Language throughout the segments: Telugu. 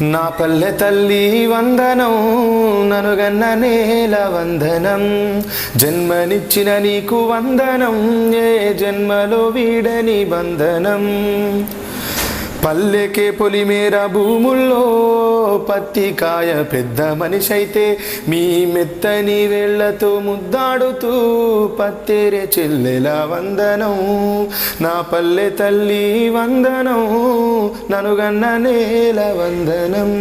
నా పల్లె తల్లి వందనం ననుగన్న నేల వందనం. జన్మనిచ్చిన నీకు వందనం ఏ జన్మలో వీడని బంధనం? పల్లెకే పొలిమేర భూముల్లో పత్తి కాయ పెద్ద మనిషి అయితే మీ మెత్తని వేళ్ళతో ముద్దాడుతూ పత్తేరే చెల్లెల వందనం. నా పల్లె తల్లి వందనం ననుగన్న నేల వందనం.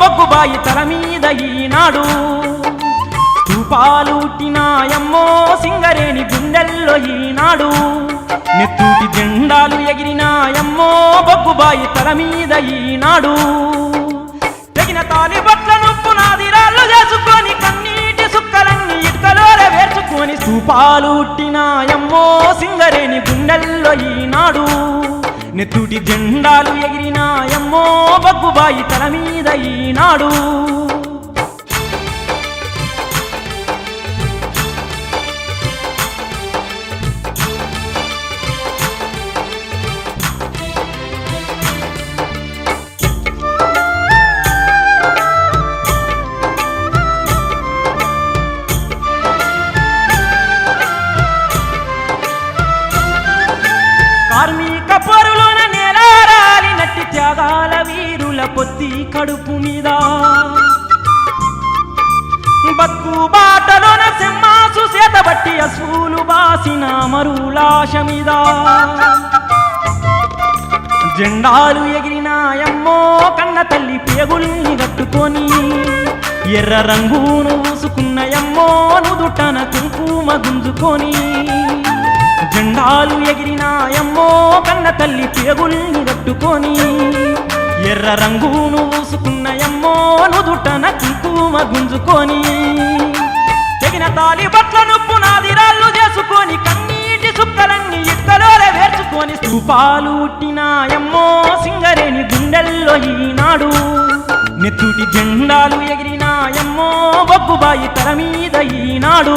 బొగ్గుబాయి తల మీద ఈనాడు. స్థూపాలుట్టినాయమ్మో సింగరేణి గుండెల్లో ఈనాడు. నెత్తూటి జెండాలు ఎగిరినాయమ్మో బొగ్గుబాయి తల మీద ఈనాడు. తెగిన తాలి బట్లను పునాదిరాళ్ళు చేసుకొని కన్నీటి సుక్కలన్నీ ఇటుకలోర వేర్చుకొని స్థూపాలు ఉట్టినాయమ్మో సింగరేణి గుండెల్లో ఈనాడు. నెత్తుటి జెండాలు ఎగిరినాయమ్మో బగ్గుబాయి తల మీద ఈనాడు. జెండాలు ఎగిరినాయమ్మో కన్న తల్లి పేగుల్ని కట్టుకొని ఎర్ర రంగును పూసుకున్నయమ్మో నుదుటన కుంకుమ గుంజుకొని జెండాలు ఎగిరినాయమ్మో కన్న తల్లి పేగుల్ని కట్టుకొని ఎర్ర రంగును పూసుకున్నయమ్మో నుదుటన కుంకుమ గుంజుకొని తెగిన తాలి బట్లను నాదిరాళ్ళు చేసుకొని కన్నీటి సుక్కలన్నీ ఇక్కలోనే వేర్చుకొని స్థూపాలు ఉట్టినాయమ్మో సింగరేణి గుండెల్లో ఈనాడు. నెత్తుటి జెండాలు ఎగిరినాయమ్మో బొబ్బుబాయి తల మీద ఈనాడు.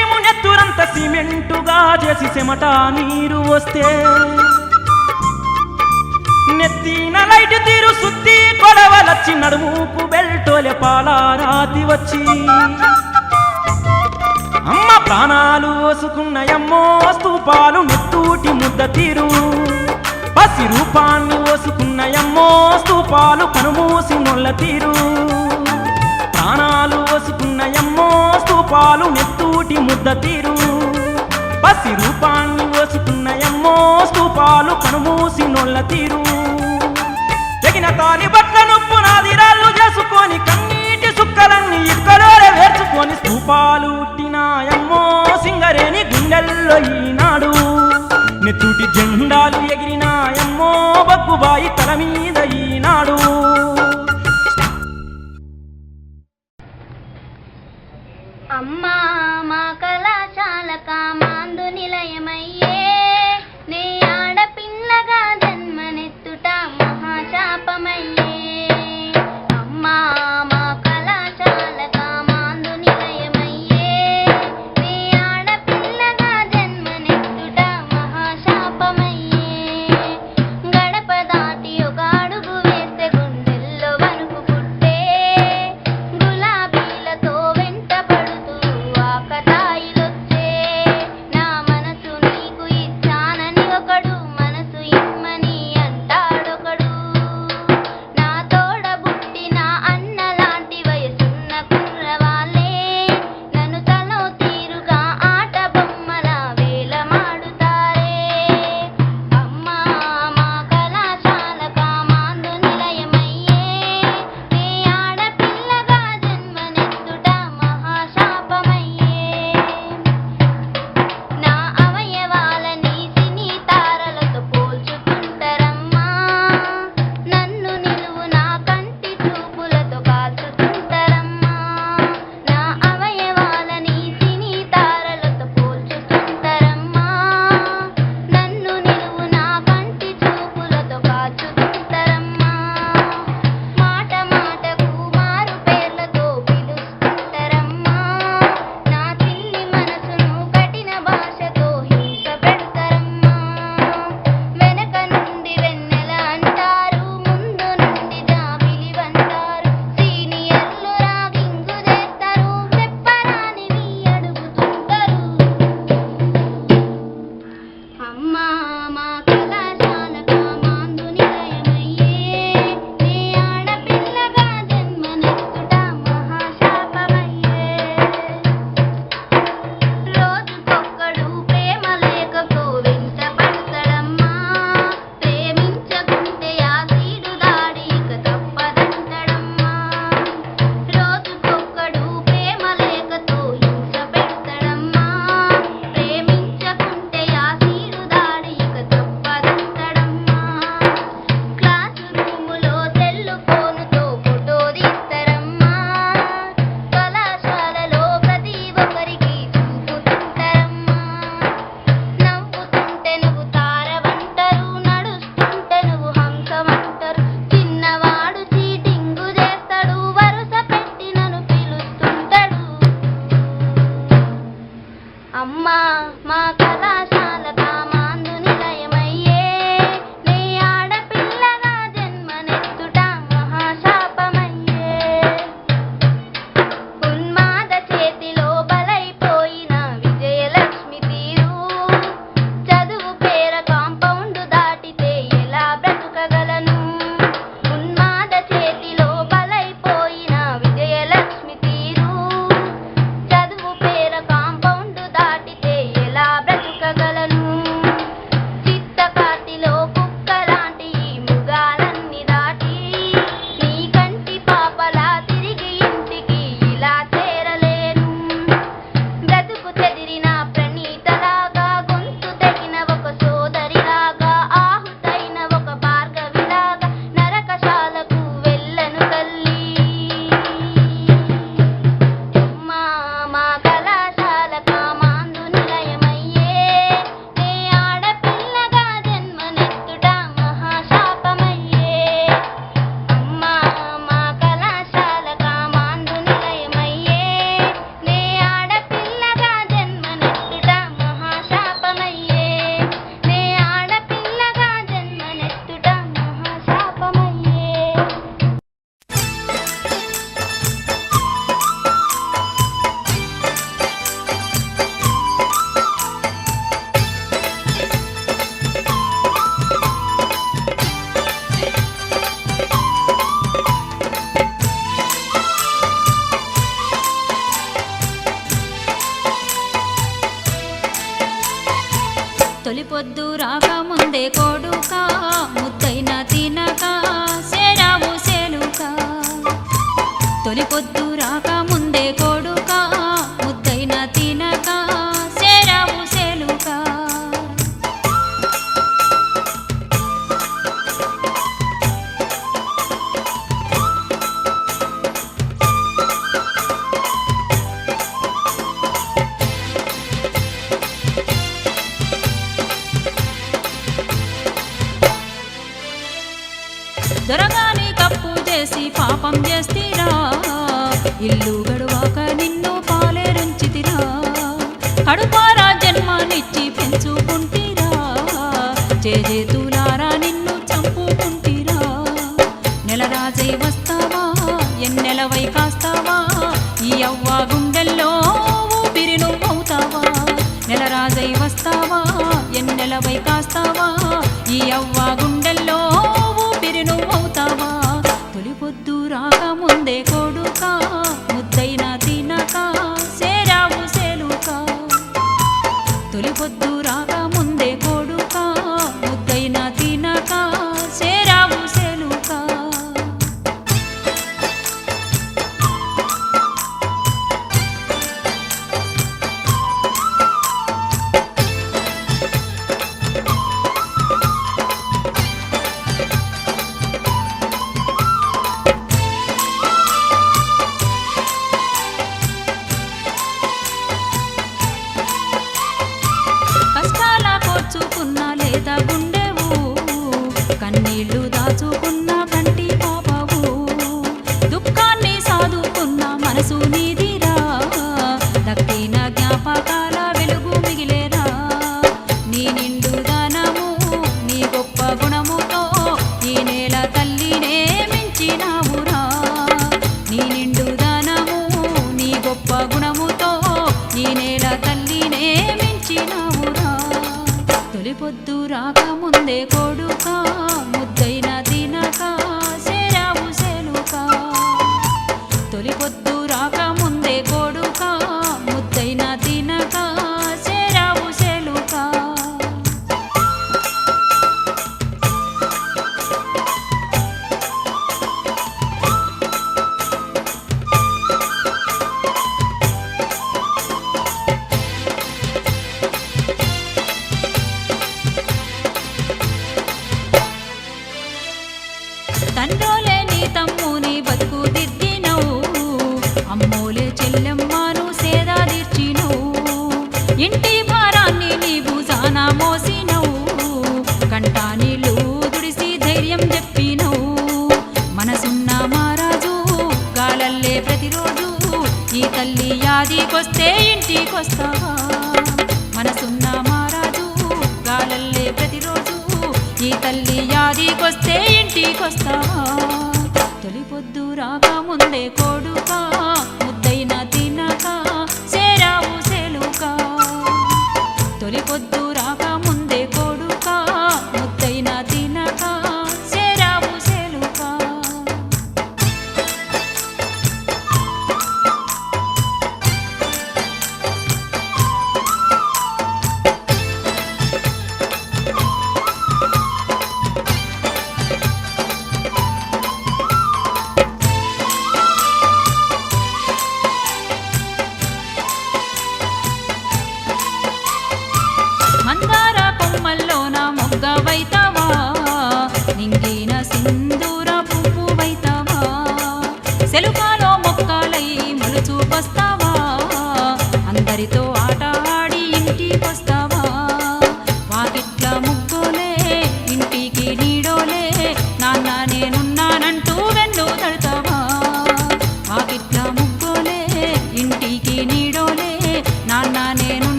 వంట నెత్తురంత సిమెంటుగా చేసి చెమట నీరు వస్తే నెత్తిన లైట్ తీరు సుత్తి కొడవలచ్చి నడుముకు బెల్టోలె పాలారాతి వచ్చి. అమ్మ ప్రాణాలు ఓసుకున్నయమ్మో స్తూపాలు నెత్తూటి ముద్ద తీరు. పసి రూపాన్ని ఓసుకున్నయమ్మో స్తూపాలు కనుమూసి నొల్ల తీరు. ప్రాణాలు ఉన్నయమ్మో స్తూపాలు నెత్తూటి ముద్ద తీరు. పసి రూపాన్ని ఓసుకున్నయమ్మో స్తూపాలు కనుమూసి నొల్ల తీరు. తాని తాలి నొప్పు నాదిరాళ్ళు చేసుకొని కన్నీటి సుక్కలన్నీ ఇక్కడోరే వేర్చుకొని స్తూపాలు ఉట్టినాయమ్మో సింగరేణి గుండెల్లో ఈనాడు. నెత్తుటి జెండాలు తొలి పొద్దు రాక ముందు ఎన్నెలవై కాస్తావా? ఈ అవ్వాగు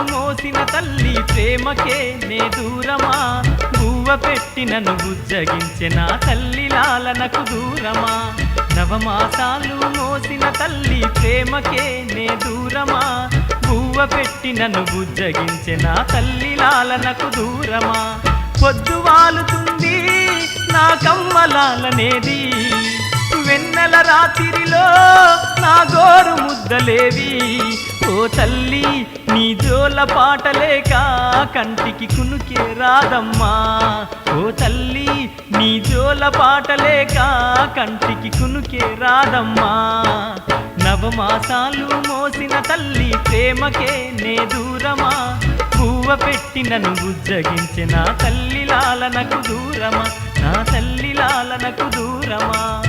నవమాసాలు మోసిన తల్లి ప్రేమకే నే దూరమా? గువ్వ పెట్టినను బుజ్జగించిన తల్లి లాలనకు దూరమా? నవమాసాలు మోసిన తల్లి ప్రేమకే నే దూరమా? గువ్వ పెట్టినను బుజ్జగించిన తల్లి లాలనకు దూరమా? పొద్దు వాలుతుంది నా కమ్మలాలనేది. వెన్నెల రాత్రిలో నా గోరు ముద్దలేవి. ఓ తల్లి నీ జోల పాటలేక కంటికి కునుకే రాదమ్మా. ఓ తల్లి నీ జోల పాటలేక కంటికి కునుకే రాదమ్మా. నవమాసాలు మోసిన తల్లి ప్రేమకే నే దూరమా. పువ్వ పెట్టి నన్ను ఉజ్జగించిన తల్లి లాలనకు దూరమా. నా తల్లి లాలనకు దూరమా.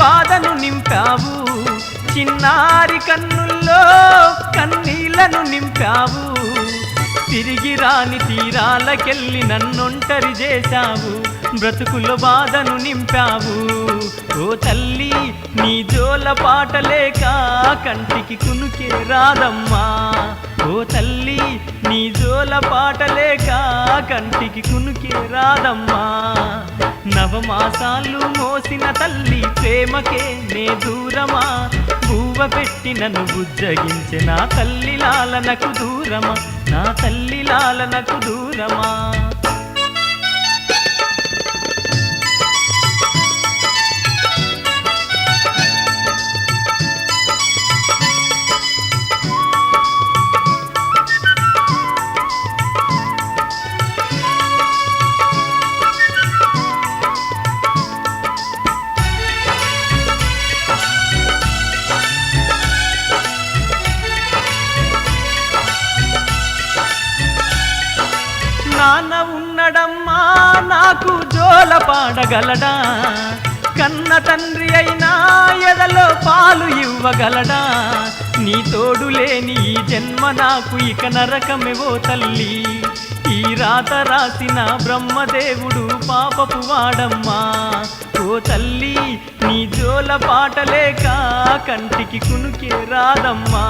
బాధను నింపావు. చిన్నారి కన్నుల్లో కన్నీళ్ళను నింపావు. తిరిగి రాని తీరాలకెళ్ళి నన్నొంటరి చేశావు. బ్రతుకుల బాధను నింపావు. ఓ తల్లి నీ జోల పాటలేక కంటికి కునుకే రాదమ్మా. ఓ తల్లి నీ జోల పాటలేక కంటికి కునుకే రాదమ్మా. నవమాసాలు మోసిన తల్లి ప్రేమకే నే దూరమా? బువ్వ పెట్టి నన్ను నా తల్లి లాలనకు దూరమా? నా తల్లి లాలనకు దూరమా? నాకు జోల పాడగలడా? కన్న తండ్రి అయినా ఎదలో పాలు ఇవ్వగలడా? నీ తోడు లేని ఈ జన్మ నాకు ఇక నరకమేవో తల్లి. ఈ రాత రాసిన బ్రహ్మదేవుడు పాపపు వాడమ్మా. ఓ తల్లి నీ జోల పాటలేక కంటికి కునుకే రాదమ్మా.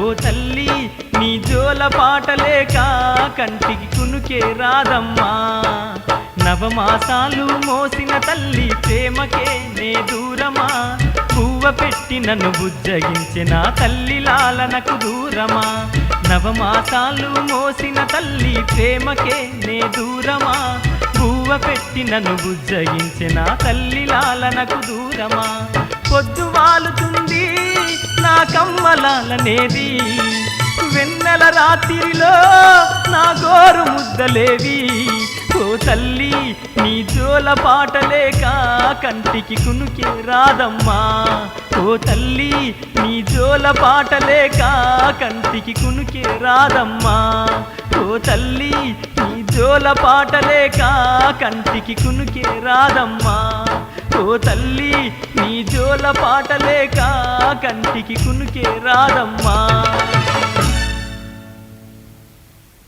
ఓ తల్లి నీ జోల పాటలేక కంటికి కునుకే రాదమ్మా. నవమాసాలు మోసిన తల్లి ప్రేమకే నే దూరమా? పువ్వ పెట్టి నన్ను బుజ్జగించిన తల్లి లాలనకు దూరమా? నవమాసాలు మోసిన తల్లి ప్రేమకే నే దూరమా? పువ్వ పెట్టి నన్ను బుజ్జగించిన తల్లి లాలనకు దూరమా? పొద్దు వాలుతుంది నా కమ్మలాలనేది వెన్నెల రాత్రిలో నా గోరు ముద్దలేవి. ఓ తల్లి నీ జోల పాటలేక కంటికి కునుకే రాదమ్మా. ఓ తల్లి నీ జోల పాటలేక కంటికి కునుకే రాదమ్మా. ఓ తల్లి నీ జోల పాటలేక కంటికి కునుకే రాదమ్మా. ఓ తల్లి నీ జోల పాటలేక కంటికి కునుకే రాదమ్మా.